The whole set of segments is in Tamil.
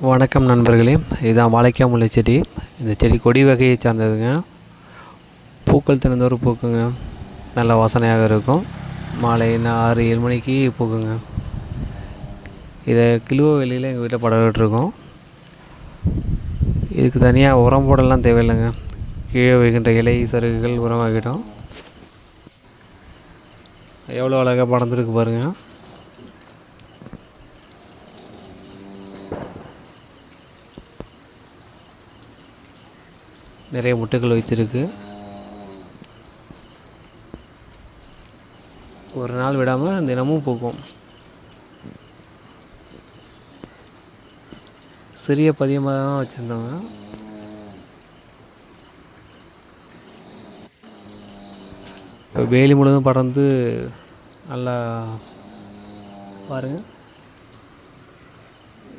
வணக்கம் நண்பர்களே. இதுதான் வாழைக்காய் முல்லை செடி. இந்த செடி கொடி வகையை சார்ந்ததுங்க. பூக்கள் தினந்தோறும் பூக்குங்க. நல்ல வாசனையாக இருக்கும். மாலை ஆறு ஏழு மணிக்கு பூக்குங்க. இதை கிலோ வெளியில் எங்கள் வீட்டில் படம் இதுக்கு தனியாக உரம் போடலாம் தேவையில்லைங்க. கீழே வைக்கின்ற இலை சருகுகள் உரமாகிடும் எவ்வளோ அழகாக படர்ந்துருக்கு பாருங்கள் நிறைய முட்டைகள் வச்சிருக்கு ஒரு நாள் விடாமல் தினமும் பூக்கும். சிறிய பதியமாக தான் வச்சுருந்தாங்க இப்போ வேலி முழுதும் பறந்து நல்லா பாருங்கள்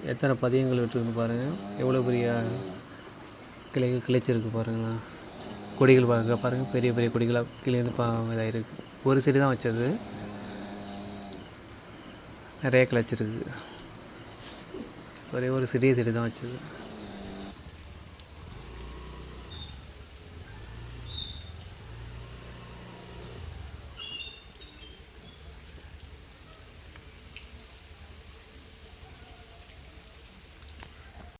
எத்தனை பதியங்கள் விட்டுருக்குன்னு பாருங்கள் எவ்வளோ பெரிய கிளைகள் கிளைச்சிருக்கு பாருங்களேன் கொடிகள் பாருங்க. பாருங்கள் பெரிய பெரிய கொடிகளாக கிளைந்து பா இதாகிருக்கு ஒரு செடி தான் வச்சது. நிறைய கிளைச்சிருக்கு. ஒரே ஒரு சிறிய செடி தான் வச்சது.